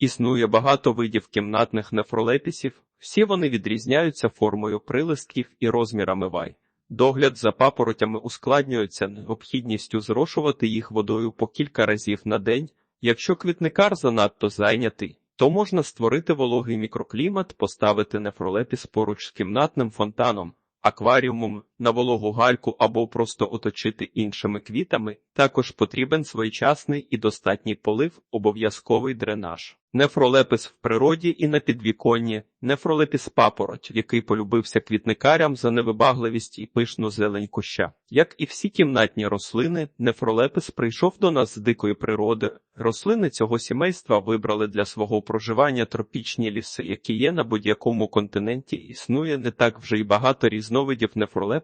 Існує багато видів кімнатних нефролепісів, всі вони відрізняються формою прилистків і розмірами вай. Догляд за папоротями ускладнюється необхідністю зрошувати їх водою по кілька разів на день. Якщо квітникар занадто зайнятий, то можна створити вологий мікроклімат, поставити нефролепіс поруч з кімнатним фонтаном, акваріумом на вологу гальку або просто оточити іншими квітами. Також потрібен своєчасний і достатній полив, обов'язковий дренаж. Нефролепис в природі і на підвіконні, нефролепіс папороть, який полюбився квітникарям за невибагливість і пишну зелень куща. Як і всі кімнатні рослини, нефролепис прийшов до нас з дикої природи. Рослини цього сімейства вибрали для свого проживання тропічні ліси, які є на будь-якому континенті. Існує не так вже й багато різновидів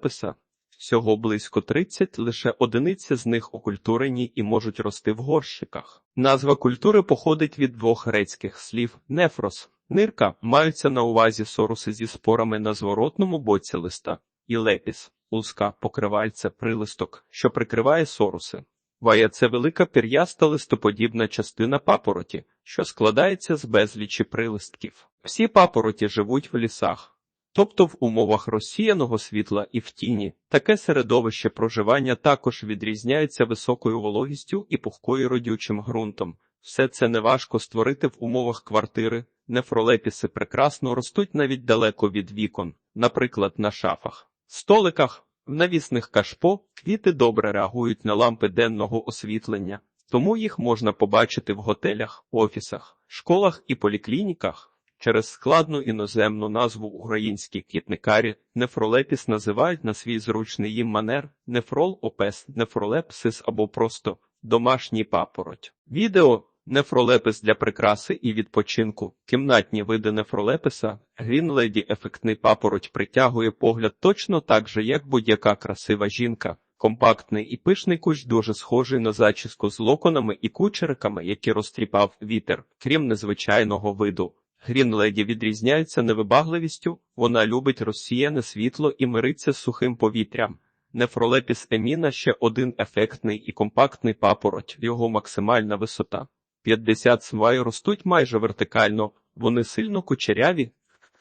нефролеписа. Всього близько 30, лише одиниці з них окультурені і можуть рости в горщиках. Назва культури походить від двох грецьких слів нефрос. Нирка маються на увазі соруси зі спорами на зворотному боці листа, і лепіс, луска, покривальце, прилисток, що прикриває соруси. Вая це велика пір'яста листоподібна частина папороті, що складається з безлічі прилистків. Всі папороті живуть в лісах. Тобто в умовах розсіяного світла і в тіні таке середовище проживання також відрізняється високою вологістю і пухкою родючим ґрунтом. Все це неважко створити в умовах квартири. Нефролепіси прекрасно ростуть навіть далеко від вікон, наприклад, на шафах, столиках, в навісних кашпо квіти добре реагують на лампи денного освітлення, тому їх можна побачити в готелях, офісах, школах і поліклініках. Через складну іноземну назву українські квітникарі нефролепіс називають на свій зручний їм манер нефрол опес, нефролепсис або просто домашній папороть. Відео нефролепис для прикраси і відпочинку. Кімнатні види нефролеписа. Грінледі ефектний папороть притягує погляд точно так же, як будь-яка красива жінка. Компактний і пишний кущ дуже схожий на зачіску з локонами і кучериками, які розтріпав вітер, крім незвичайного виду. Грінледі відрізняється невибагливістю, вона любить розсіяне світло і мириться з сухим повітрям. Нефролепіс еміна ще один ефектний і компактний папороть, його максимальна висота. 50 свай ростуть майже вертикально, вони сильно кучеряві,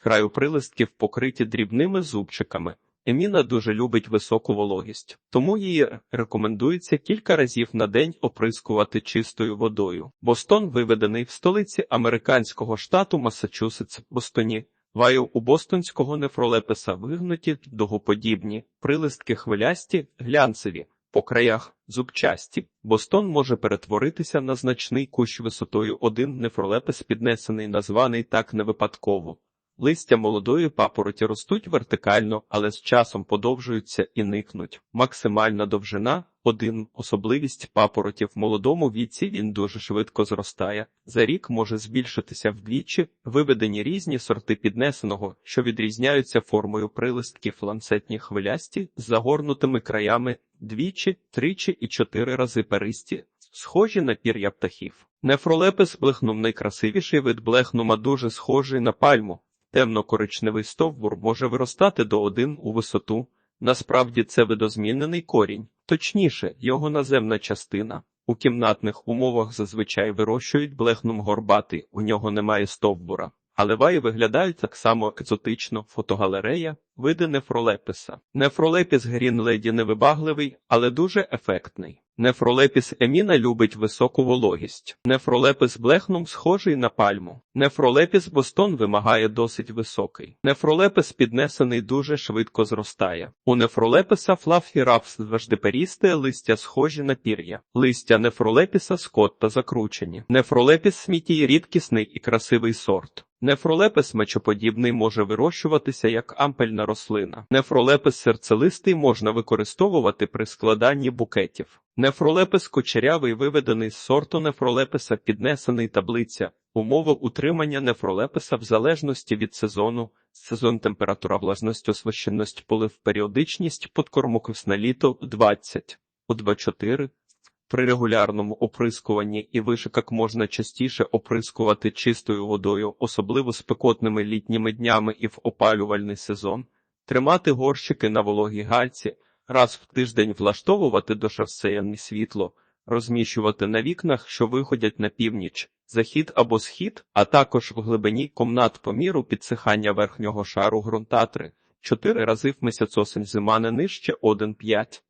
краю прилистків покриті дрібними зубчиками. Еміна дуже любить високу вологість, тому її рекомендується кілька разів на день оприскувати чистою водою. Бостон виведений в столиці американського штату Масачусетс Бостоні. Ваю у бостонського нефролеписа вигнуті, дугоподібні, прилистки хвилясті, глянцеві, по краях зубчасті. Бостон може перетворитися на значний кущ висотою один нефролепис піднесений, названий так не випадково. Листя молодої папороті ростуть вертикально, але з часом подовжуються і никнуть. Максимальна довжина один особливість папороті в молодому віці він дуже швидко зростає. За рік може збільшитися вдвічі, виведені різні сорти піднесеного, що відрізняються формою прилистків ланцетні хвилясті з загорнутими краями двічі, тричі і чотири рази перисті, схожі на пір'я птахів. Нефролепис блехнум найкрасивіший вид блехнума дуже схожий на пальму. Темно-коричневий стовбур може виростати до один у висоту. Насправді це видозмінений корінь, точніше, його наземна частина. У кімнатних умовах зазвичай вирощують блехнум горбатий, у нього немає стовбура. Але ваї виглядають так само екзотично, фотогалерея, види нефролеписа. Нефролепіс Грінледі невибагливий, але дуже ефектний. Нефролепіс еміна любить високу вологість. Нефролепіс блехнум схожий на пальму. Нефролепіс бостон вимагає досить високий. Нефролепіс піднесений дуже швидко зростає. У нефролеписа флафірапс завжди перісте листя схожі на пір'я. Листя нефролепіса скотта закручені. Нефролепіс смітій рідкісний і красивий сорт. Нефролепис мечоподібний може вирощуватися як ампельна рослина. Нефролепис серцелистий можна використовувати при складанні букетів. Нефролепис кучерявий виведений з сорту нефролеписа піднесений таблиця. Умови утримання нефролеписа в залежності від сезону, сезон температура влажність освещеність полив періодичність подкормокисне літо 20, у 24, при регулярному оприскуванні і вишиках можна частіше оприскувати чистою водою, особливо спекотними літніми днями і в опалювальний сезон, тримати горщики на вологій гальці, раз в тиждень влаштовувати дошавсеяне світло, розміщувати на вікнах, що виходять на північ, захід або схід, а також в глибині комнат по міру підсихання верхнього шару ґрунтатри. Чотири рази в місяць осень зима не нижче 1,5.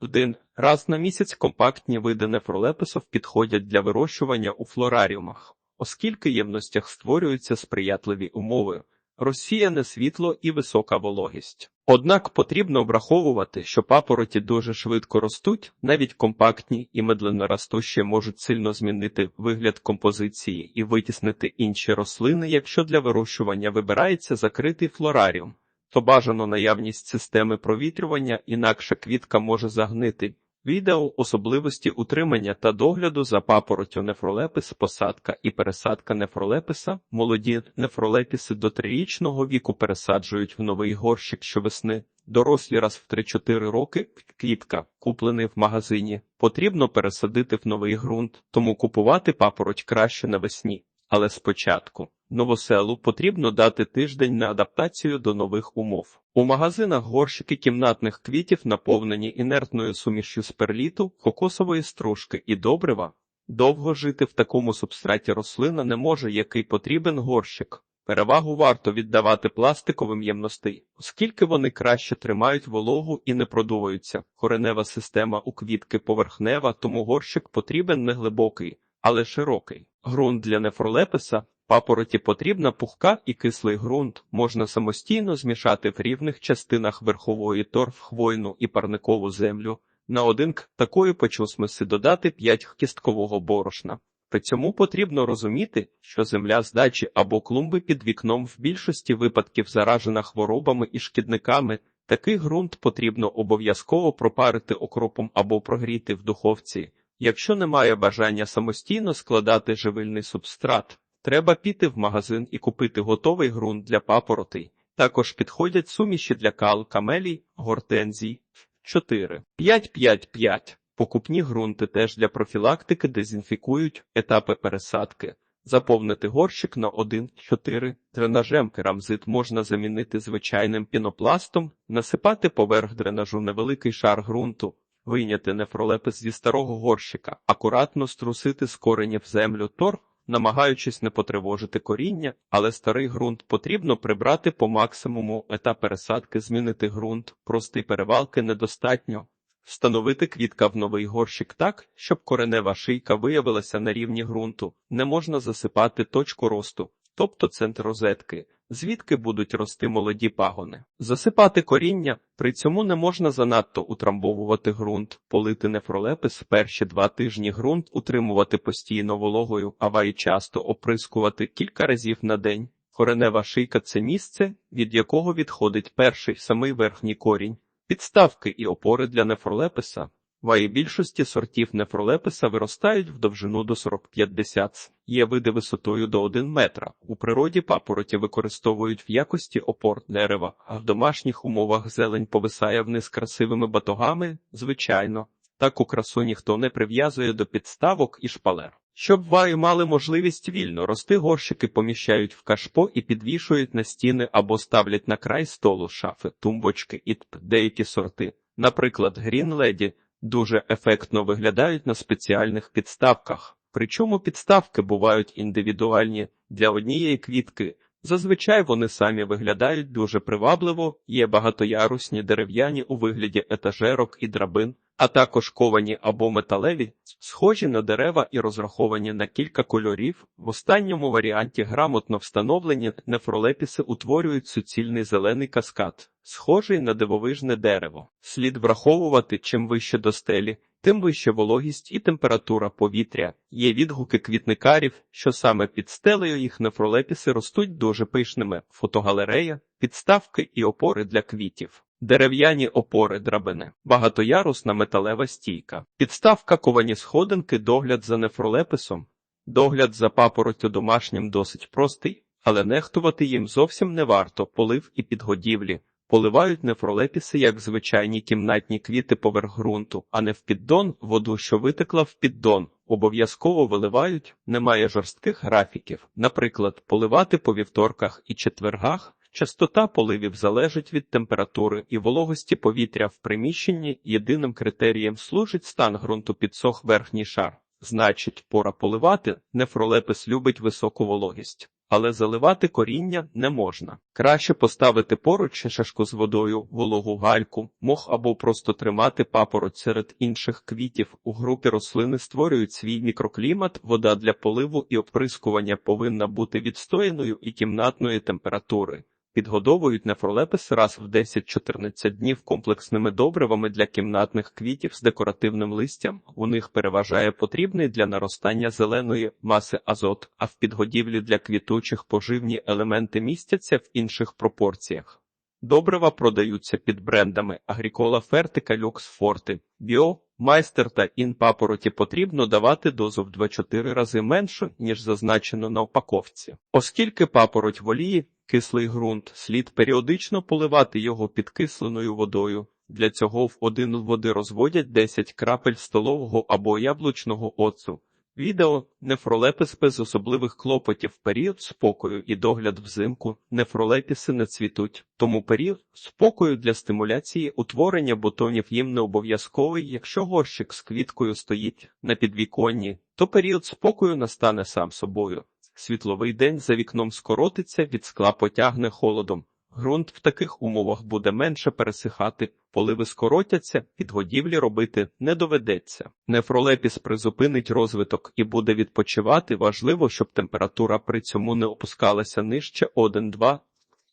Один раз на місяць компактні види нефролеписов підходять для вирощування у флораріумах, оскільки ємностях створюються сприятливі умови, розсіяне світло і висока вологість. Однак потрібно враховувати, що папороті дуже швидко ростуть, навіть компактні і медленно ростущі можуть сильно змінити вигляд композиції і витіснити інші рослини, якщо для вирощування вибирається закритий флораріум то бажано наявність системи провітрювання, інакше квітка може загнити. Відео особливості утримання та догляду за папороттю нефролепис, посадка і пересадка нефролеписа. Молоді нефролепіси до трирічного віку пересаджують в новий горщик щовесни. Дорослі раз в 3-4 роки квітка, куплений в магазині, потрібно пересадити в новий ґрунт, тому купувати папороть краще навесні. Але спочатку новоселу потрібно дати тиждень на адаптацію до нових умов. У магазинах горщики кімнатних квітів наповнені інертною сумішю сперліту, кокосової стружки і добрива. Довго жити в такому субстраті рослина не може, який потрібен горщик. Перевагу варто віддавати пластиковим ємностей, оскільки вони краще тримають вологу і не продуваються. Коренева система у квітки поверхнева, тому горщик потрібен не глибокий, але широкий. Грунт для нефролеписа папороті потрібна пухка і кислий ґрунт, можна самостійно змішати в рівних частинах верхової торф, хвойну і парникову землю. На один к такої печусмиси додати 5 кісткового борошна. При цьому потрібно розуміти, що земля з дачі або клумби під вікном в більшості випадків заражена хворобами і шкідниками. Такий ґрунт потрібно обов'язково пропарити окропом або прогріти в духовці. Якщо немає бажання самостійно складати живильний субстрат, треба піти в магазин і купити готовий ґрунт для папоротей. Також підходять суміші для кал, камелій, гортензій. 4. 5-5-5. Покупні ґрунти теж для профілактики дезінфікують етапи пересадки. Заповнити горщик на 1-4. Дренажем керамзит можна замінити звичайним пінопластом, насипати поверх дренажу невеликий шар ґрунту, вийняти нефролепис зі старого горщика, акуратно струсити з коренів землю торф, намагаючись не потривожити коріння, але старий ґрунт потрібно прибрати по максимуму. Етап пересадки, змінити ґрунт, простий перевалки недостатньо. Встановити квітка в новий горщик так, щоб коренева шийка виявилася на рівні ґрунту, не можна засипати точку росту, тобто центр розетки, звідки будуть рости молоді пагони. Засипати коріння, при цьому не можна занадто утрамбовувати ґрунт, полити нефролепис перші два тижні ґрунт, утримувати постійно вологою, ава і часто оприскувати кілька разів на день. Коренева шийка це місце, від якого відходить перший самий верхній корінь. Підставки і опори для нефролеписа. Ваї більшості сортів нефролеписа виростають в довжину до 40-50 Є види висотою до 1 метра. У природі папороті використовують в якості опор дерева, а в домашніх умовах зелень повисає вниз красивими батогами, звичайно. Таку красу ніхто не прив'язує до підставок і шпалер. Щоб ваї мали можливість вільно рости, горщики поміщають в кашпо і підвішують на стіни або ставлять на край столу шафи, тумбочки і деякі сорти. Наприклад, Green Lady дуже ефектно виглядають на спеціальних підставках. Причому підставки бувають індивідуальні для однієї квітки. Зазвичай вони самі виглядають дуже привабливо, є багатоярусні дерев'яні у вигляді етажерок і драбин, а також ковані або металеві, схожі на дерева і розраховані на кілька кольорів. В останньому варіанті грамотно встановлені нефролепіси утворюють суцільний зелений каскад, схожий на дивовижне дерево. Слід враховувати, чим вище до стелі, тим вище вологість і температура повітря. Є відгуки квітникарів, що саме під стелею їх нефролепіси ростуть дуже пишними. Фотогалерея, підставки і опори для квітів. Дерев'яні опори драбини, багатоярусна металева стійка, підставка ковані сходинки, догляд за нефролеписом, догляд за папороттю домашнім досить простий, але нехтувати їм зовсім не варто полив і підгодівлі. Поливають нефролепіси як звичайні кімнатні квіти поверх ґрунту, а не в піддон воду, що витекла в піддон. Обов'язково виливають, немає жорстких графіків. Наприклад, поливати по вівторках і четвергах Частота поливів залежить від температури і вологості повітря в приміщенні. Єдиним критерієм служить стан ґрунту підсох верхній шар. Значить, пора поливати, нефролепис любить високу вологість. Але заливати коріння не можна. Краще поставити поруч шашку з водою, вологу гальку, мох або просто тримати папороть серед інших квітів. У групі рослини створюють свій мікроклімат, вода для поливу і оприскування повинна бути відстояною і кімнатної температури. Підгодовують нефролепис раз в 10-14 днів комплексними добривами для кімнатних квітів з декоративним листям. У них переважає потрібний для наростання зеленої маси азот, а в підгодівлі для квітучих поживні елементи містяться в інших пропорціях. Добрива продаються під брендами Agricola Fertica Lux Forte, Bio, Майстер та Ін папороті потрібно давати дозу в 2-4 рази меншу, ніж зазначено на упаковці. Оскільки папороть воліє кислий ґрунт, слід періодично поливати його підкисленою водою. Для цього в один води розводять 10 крапель столового або яблучного оцу. Відео нефролепис без особливих клопотів період спокою і догляд взимку. Нефролепіси не цвітуть, тому період спокою для стимуляції утворення бутонів їм не обов'язковий. Якщо горщик з квіткою стоїть на підвіконні, то період спокою настане сам собою. Світловий день за вікном скоротиться, від скла потягне холодом. Грунт в таких умовах буде менше пересихати, поливи скоротяться, підгодівлі робити не доведеться. Нефролепіс призупинить розвиток і буде відпочивати. Важливо, щоб температура при цьому не опускалася нижче 1-2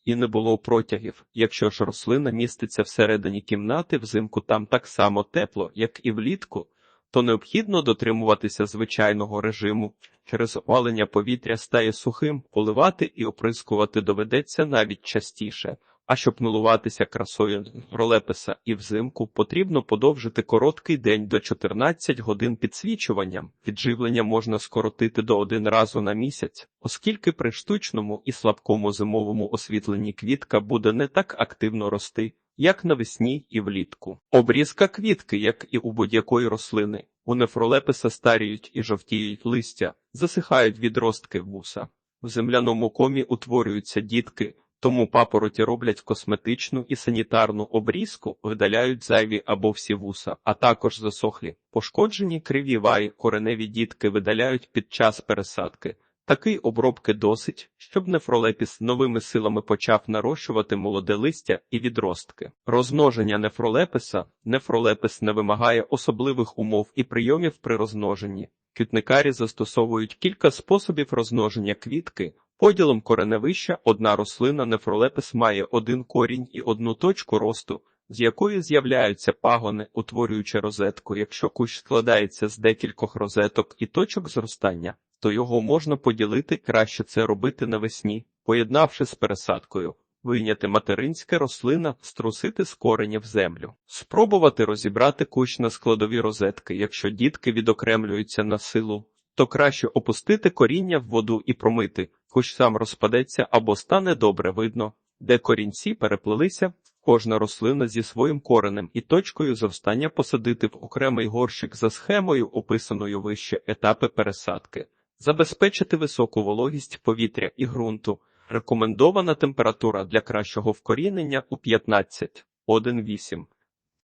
і не було протягів. Якщо ж рослина міститься всередині кімнати, взимку там так само тепло, як і влітку, то необхідно дотримуватися звичайного режиму. Через опалення повітря стає сухим, поливати і оприскувати доведеться навіть частіше. А щоб милуватися красою ролеписа і взимку, потрібно подовжити короткий день до 14 годин підсвічуванням. Підживлення можна скоротити до один разу на місяць, оскільки при штучному і слабкому зимовому освітленні квітка буде не так активно рости, як навесні і влітку. Обрізка квітки, як і у будь-якої рослини, у нефролеписа старіють і жовтіють листя, засихають відростки вуса. В земляному комі утворюються дітки, тому папороті роблять косметичну і санітарну обрізку, видаляють зайві або всі вуса, а також засохлі. Пошкоджені криві ваї, кореневі дітки видаляють під час пересадки. Такий обробки досить, щоб нефролепіс новими силами почав нарощувати молоде листя і відростки. Розмноження нефролеписа нефролепис не вимагає особливих умов і прийомів при розмноженні. Квітникарі застосовують кілька способів розмноження квітки. Поділом кореневища одна рослина нефролепис має один корінь і одну точку росту, з якої з'являються пагони, утворюючи розетку. Якщо кущ складається з декількох розеток і точок зростання, то його можна поділити краще це робити навесні, поєднавши з пересадкою. Вийняти материнське рослина, струсити з в землю, спробувати розібрати кущ на складові розетки. Якщо дітки відокремлюються на силу, то краще опустити коріння в воду і промити, кущ сам розпадеться або стане добре видно, де корінці переплелися. Кожна рослина зі своїм коренем і точкою зростання посадити в окремий горщик за схемою, описаною вище етапи пересадки, забезпечити високу вологість повітря і ґрунту. Рекомендована температура для кращого вкорінення у 15-1,8.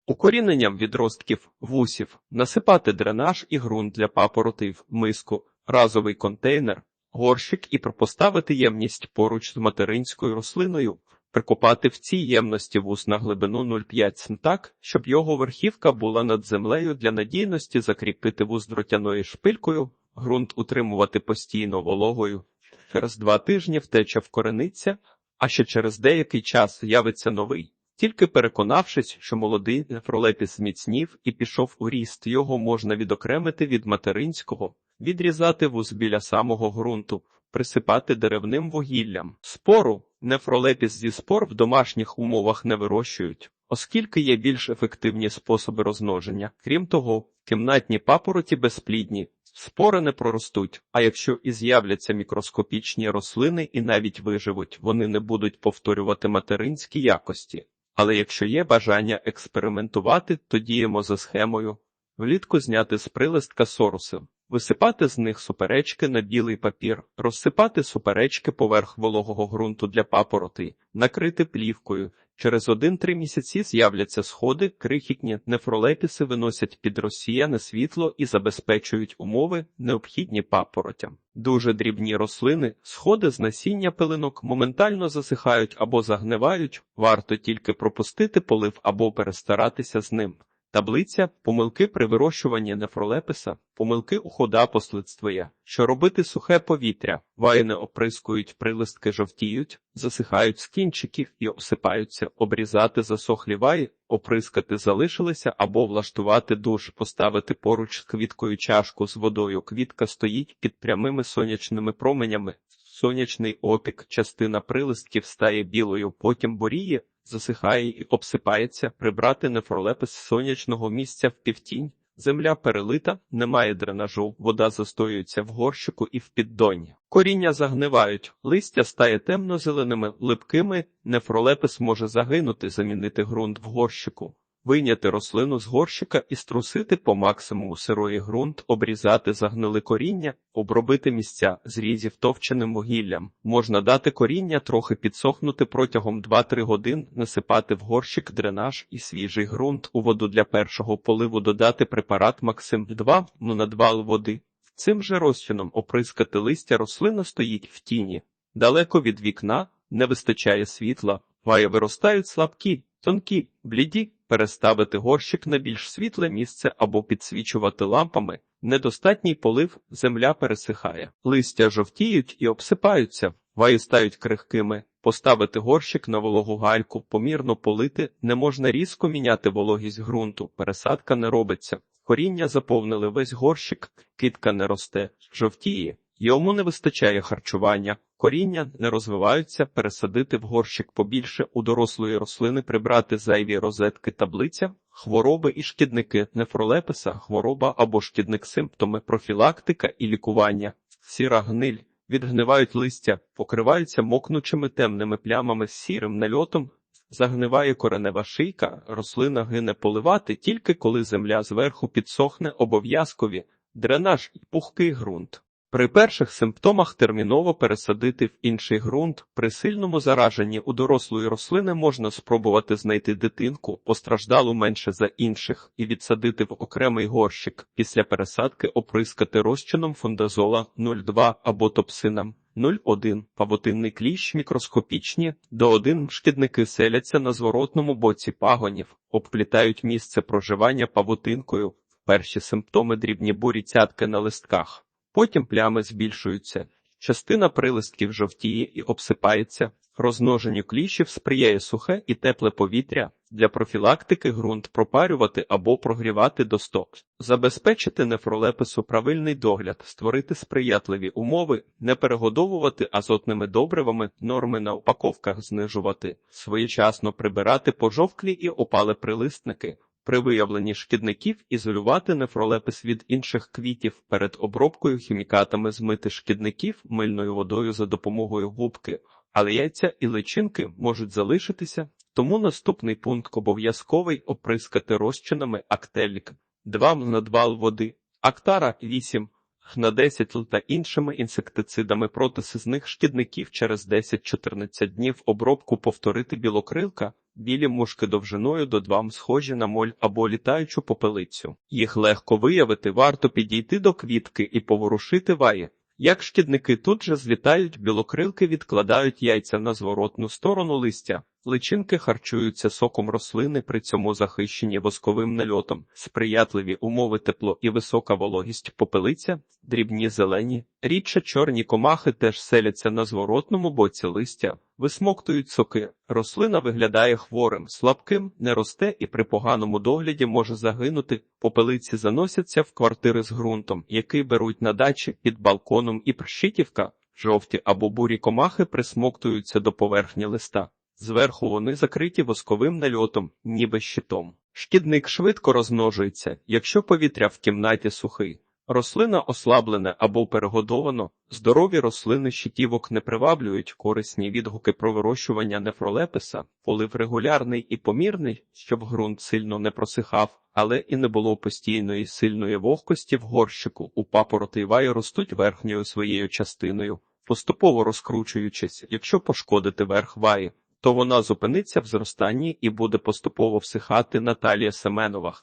Укоріненням відростків вусів насипати дренаж і ґрунт для папоротив, миску, разовий контейнер, горщик і поставити ємність поруч з материнською рослиною, прикопати в цій ємності вус на глибину 0,5 см так, щоб його верхівка була над землею для надійності закріпити вус дротяною шпилькою, ґрунт утримувати постійно вологою. Через два тижні втеча вкорениться, а ще через деякий час з'явиться новий. Тільки переконавшись, що молодий нефролепіс зміцнів і пішов у ріст, його можна відокремити від материнського, відрізати вуз біля самого ґрунту, присипати деревним вугіллям. Спору нефролепіс зі спор в домашніх умовах не вирощують, оскільки є більш ефективні способи розмноження. Крім того, кімнатні папороті безплідні. Спори не проростуть, а якщо і з'являться мікроскопічні рослини і навіть виживуть, вони не будуть повторювати материнські якості. Але якщо є бажання експериментувати, то діємо за схемою. Влітку зняти з прилистка соруси, висипати з них суперечки на білий папір, розсипати суперечки поверх вологого ґрунту для папороти, накрити плівкою. Через один-три місяці з'являться сходи, крихітні нефролепіси виносять під розсіяне світло і забезпечують умови, необхідні папоротям. Дуже дрібні рослини, сходи з насіння пилинок моментально засихають або загнивають, варто тільки пропустити полив або перестаратися з ним. Таблиця помилки при вирощуванні нефролеписа, помилки у ходапослідствия, що робити сухе повітря, вайни оприскують, прилистки жовтіють, засихають з кінчиків і обсипаються, обрізати засохлі ваї, оприскати залишилися або влаштувати душ, поставити поруч з квіткою чашку з водою. Квітка стоїть під прямими сонячними променями. Сонячний опік, частина прилистків стає білою, потім боріє, засихає і обсипається, прибрати нефролепис з сонячного місця в півтінь. Земля перелита, немає дренажу, вода застоюється в горщику і в піддоні. Коріння загнивають, листя стає темно-зеленими, липкими, нефролепис може загинути, замінити ґрунт в горщику. Вийняти рослину з горщика і струсити по максимуму сирої ґрунт, обрізати загнили коріння, обробити місця зрізів товченим вугіллям. Можна дати коріння трохи підсохнути протягом 2-3 годин, насипати в горщик дренаж і свіжий ґрунт у воду для першого поливу додати препарат Максим 2 ну, на 2 води. Цим же розчином оприскати листя рослина стоїть в тіні. Далеко від вікна не вистачає світла, ваї виростають слабкі, тонкі, бліді, переставити горщик на більш світле місце або підсвічувати лампами. Недостатній полив, земля пересихає, листя жовтіють і обсипаються, ваї стають крихкими. Поставити горщик на вологу гальку, помірно полити, не можна різко міняти вологість ґрунту, пересадка не робиться. Коріння заповнили весь горщик, китка не росте, жовтіє, йому не вистачає харчування, коріння не розвиваються, пересадити в горщик побільше у дорослої рослини, прибрати зайві розетки таблиця, хвороби і шкідники, нефролеписа, хвороба або шкідник симптоми, профілактика і лікування, сіра гниль. Відгнивають листя, покриваються мокнучими темними плямами з сірим нальотом, загниває коренева шийка, рослина гине поливати тільки коли земля зверху підсохне обов'язкові, дренаж і пухкий ґрунт. При перших симптомах терміново пересадити в інший ґрунт. При сильному зараженні у дорослої рослини можна спробувати знайти дитинку, постраждалу менше за інших, і відсадити в окремий горщик. Після пересадки оприскати розчином фундазола 0,2 або топсином 0,1. Павутинний кліщ мікроскопічні, до 1 шкідники селяться на зворотному боці пагонів, обплітають місце проживання павутинкою. Перші симптоми дрібні бурі цятки на листках. Потім плями збільшуються, частина прилистків жовтіє і обсипається, розмноженню кліщів сприяє сухе і тепле повітря, для профілактики ґрунт пропарювати або прогрівати до 100, забезпечити нефролепису правильний догляд, створити сприятливі умови, не перегодовувати азотними добривами, норми на упаковках знижувати, своєчасно прибирати пожовклі і опали прилистники. При виявленні шкідників ізолювати нефролепис від інших квітів перед обробкою хімікатами змити шкідників мильною водою за допомогою губки, але яйця і личинки можуть залишитися, тому наступний пункт обов'язковий оприскати розчинами актелік 2 на 2 води, актара 8 на 10 л та іншими інсектицидами. Проти сизних шкідників через 10-14 днів обробку повторити білокрилка. Білі мушки довжиною до 2 м схожі на моль або літаючу попелицю. Їх легко виявити, варто підійти до квітки і поворушити ваї. Як шкідники тут же злітають, білокрилки відкладають яйця на зворотну сторону листя. Личинки харчуються соком рослини, при цьому захищені восковим нальотом, сприятливі умови тепло і висока вологість попелиця, дрібні зелені, рідше чорні комахи теж селяться на зворотному боці листя, висмоктують соки. Рослина виглядає хворим, слабким, не росте і при поганому догляді може загинути. Попелиці заносяться в квартири з ґрунтом, який беруть на дачі під балконом і прищитівка. Жовті або бурі комахи присмоктуються до поверхні листа. Зверху вони закриті восковим нальотом, ніби щитом. Шкідник швидко розмножується, якщо повітря в кімнаті сухий. Рослина ослаблене або перегодовано, здорові рослини щитівок не приваблюють корисні відгуки про вирощування нефролеписа, полив регулярний і помірний, щоб ґрунт сильно не просихав, але і не було постійної сильної вогкості в горщику. У папороти й ваї ростуть верхньою своєю частиною, поступово розкручуючись, якщо пошкодити верх ваї, то вона зупиниться в зростанні і буде поступово всихати Наталія Семенова.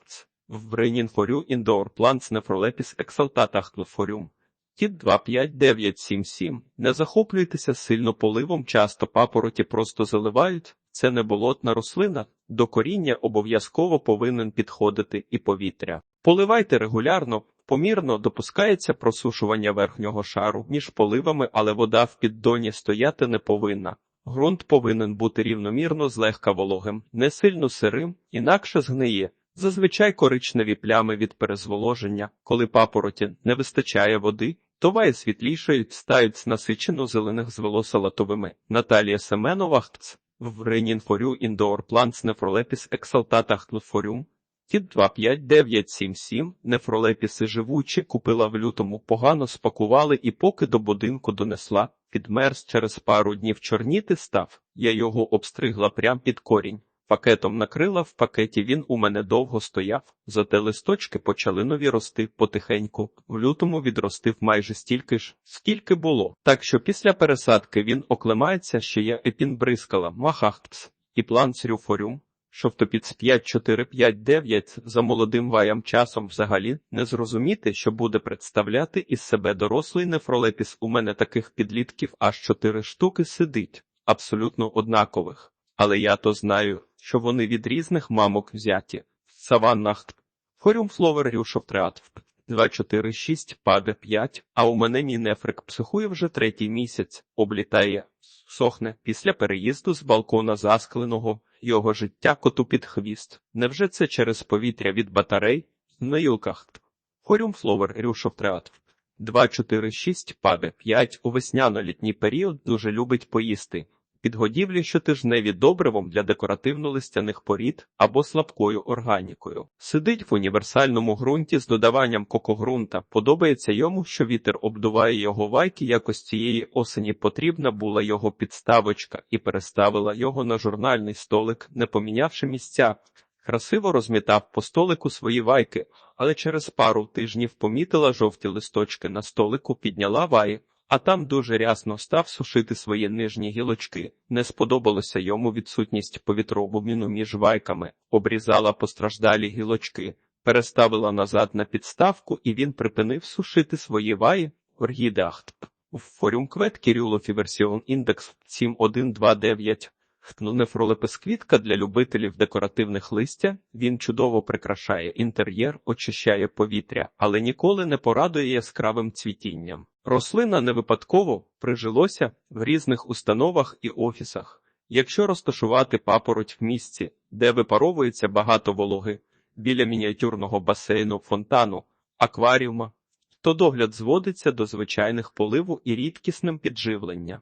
В Брейнінфорю Indoor Plants Nephrolepis Exaltata Chloroform. Тіт 25977. Не захоплюйтеся сильно поливом, часто папороті просто заливають. Це не болотна рослина. До коріння обов'язково повинен підходити і повітря. Поливайте регулярно, помірно допускається просушування верхнього шару між поливами, але вода в піддоні стояти не повинна. Ґрунт повинен бути рівномірно злегка вологим, не сильно сирим, інакше згниє. Зазвичай коричневі плями від перезволоження, коли папороті не вистачає води, то ваї світлішають, стають насичено зелених з волосалатовими. Наталія Семенова в Ренінфорю Plants Nephrolepis Exaltata Chloroform. Тіт 25977 нефролепіси живучі купила в лютому, погано спакували і поки до будинку донесла, підмерз через пару днів чорніти став. Я його обстригла прям під корінь. Пакетом накрила в пакеті він у мене довго стояв, зате листочки почали нові рости потихеньку. В лютому відростив майже стільки ж, скільки було. Так що після пересадки він оклемається, що я епін бризкала, махахтс, і план црюфорюм. Шовтопіц 5459 за молодим ваям часом взагалі не зрозуміти, що буде представляти із себе дорослий нефролепіс. У мене таких підлітків аж чотири штуки сидить, абсолютно однакових. Але я то знаю, що вони від різних мамок взяті. Саваннах. Форіум фловер рюшофтреат. 246 паде 5, а у мене мій нефрик психує вже третій місяць, облітає, сохне після переїзду з балкона заскленого, його життя коту під хвіст. Невже це через повітря від батарей? На юлках. Форіум фловер рюшофтреат. 246 паде 5 у весняно-літній період дуже любить поїсти. Підгодівлі щотижневі добривом для декоративно-листяних порід або слабкою органікою. Сидить в універсальному ґрунті з додаванням кокогрунта. Подобається йому, що вітер обдуває його вайки. Якось цієї осені потрібна була його підставочка і переставила його на журнальний столик, не помінявши місця. Красиво розмітав по столику свої вайки, але через пару тижнів помітила жовті листочки на столику, підняла ваї. А там дуже рясно став сушити свої нижні гілочки. Не сподобалося йому відсутність повітрообміну між вайками, обрізала постраждалі гілочки, переставила назад на підставку, і він припинив сушити свої ваї. Оргідеахт. В форум квет Кирюло Фіверсіон індекс 7129. Нефролепис квітка для любителів декоративних листя. Він чудово прикрашає інтер'єр, очищає повітря, але ніколи не порадує яскравим цвітінням. Рослина не випадково прижилося в різних установах і офісах. Якщо розташувати папороть в місці, де випаровується багато вологи, біля мініатюрного басейну, фонтану, акваріума, то догляд зводиться до звичайних поливу і рідкісним підживлення.